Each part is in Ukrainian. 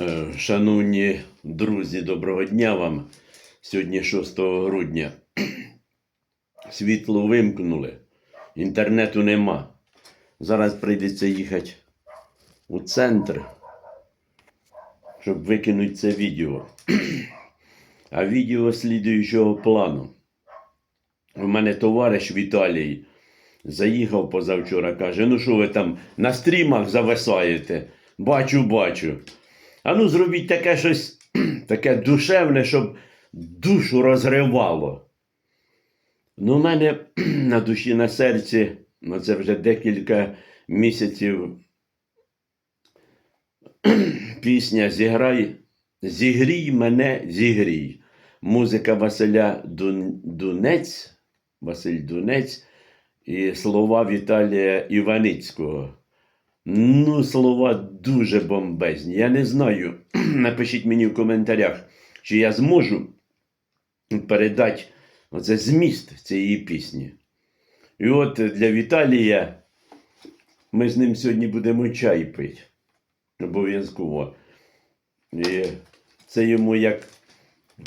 Е, Шановні друзі, доброго дня вам. Сьогодні 6 грудня. Світло вимкнули, інтернету нема. Зараз прийдеться їхати у центр, щоб викинути це відео. А відео слідуючого плану. У мене товариш Віталій заїхав позавчора, каже: ну що ви там на стрімах зависаєте? Бачу, бачу. А ну зробіть таке щось таке душевне, щоб душу розривало. Ну, у мене на душі, на серці, ну це вже декілька місяців пісня Зіграй, зігрій мене, зігрій. Музика Василя Дун... Дунець, Василь Дунець і слова Віталія Іваницького. Ну, слова дуже бомбезні. Я не знаю. Напишіть мені в коментарях, чи я зможу передати оце зміст цієї пісні. І от для Віталія ми з ним сьогодні будемо чай пити. Обов'язково. І це йому як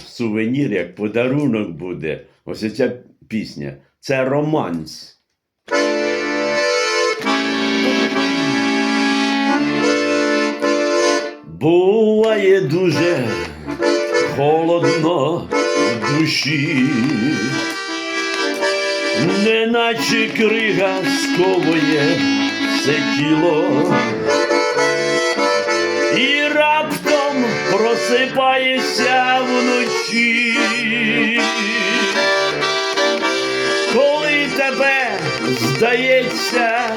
сувенір, як подарунок буде. Ось ця пісня. Це романс. Буває дуже холодно в душі, неначе крига сковує все тіло, і раптом просипаєшся вночі, коли тебе, здається,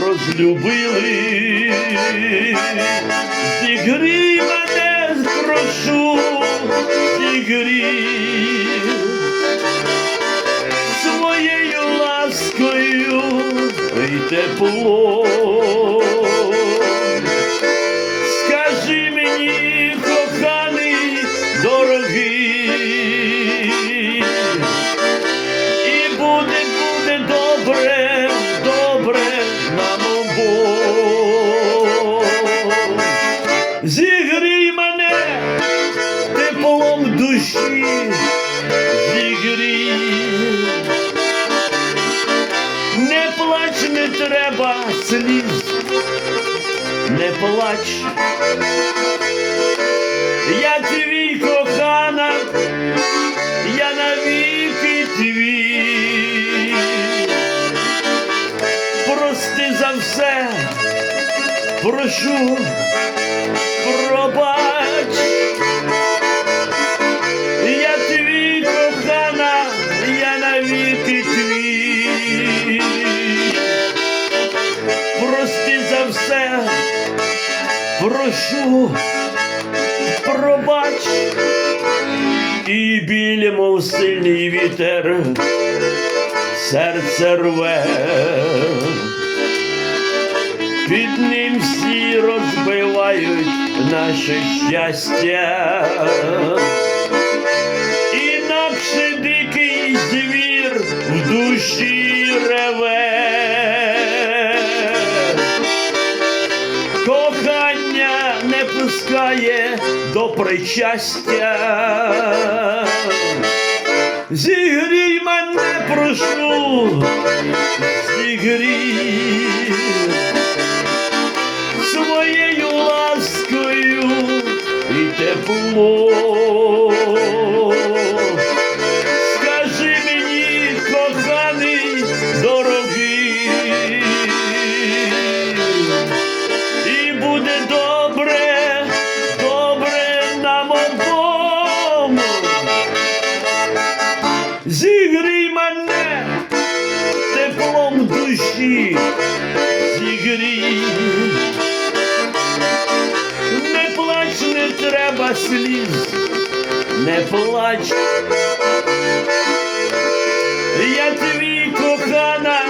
розлюбили. Зігрій мене, прошу, зігрій плач. Я твій кохана, я навіки твій. Прости за все, прошу, пробач. Я твій кохана, я навіки твій. Прости за все, прошу, пробач. І білі, мов сильний вітер, серце рве. Під ним всі розбивають наше щастя. Інакше дикий звір в душі реве. Пускає до причастя. Зігрій мене, прошу, зігрій своєю ласкою і теплом. Не плач. Я твій кохана,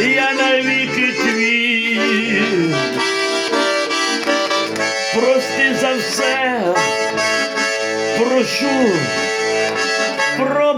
я навіки твій. Прости за все, прошу, пробач.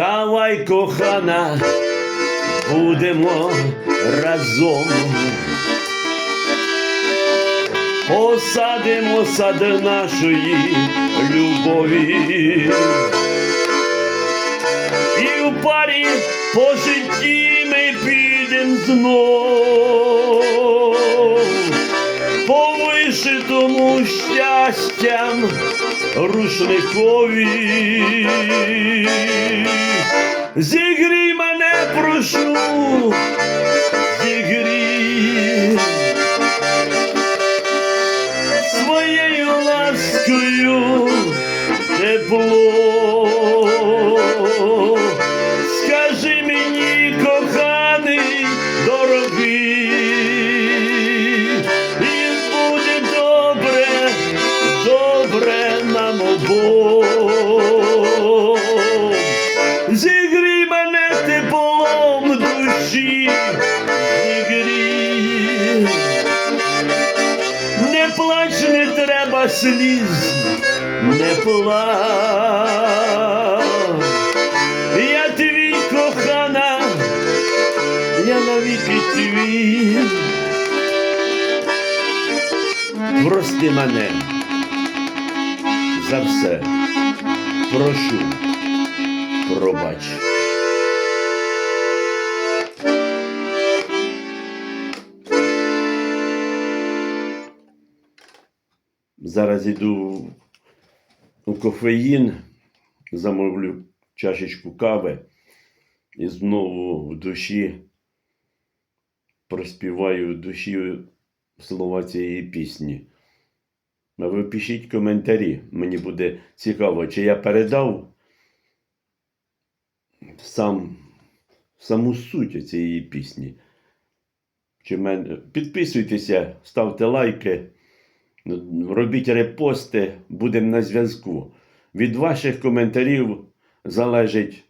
Давай, кохана, будемо разом. Посадимо сад нашої любові. І в парі по житті ми підем знов. По вишитому щастям рушникові. Зігрій мене, прошу, зігрій душі, зігрій. Не плач, не треба сліз, не плач. Я твій кохана, я навіки твій. Прости мене за все. Прошу, пробач. Зараз іду у кофеїн, замовлю чашечку кави і знову в душі проспіваю в душі слова цієї пісні. А ви пишіть коментарі. Мені буде цікаво, чи я передав сам, саму суть цієї пісні. Чи мен... Підписуйтеся, ставте лайки. Робіть репости, будемо на зв'язку. Від ваших коментарів залежить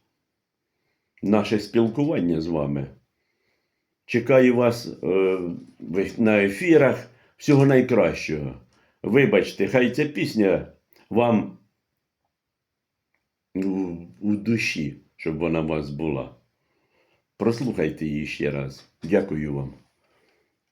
наше спілкування з вами. Чекаю вас е, на ефірах. Всього найкращого. Вибачте, хай ця пісня вам у, у душі, щоб вона у вас була. Прослухайте її ще раз. Дякую вам.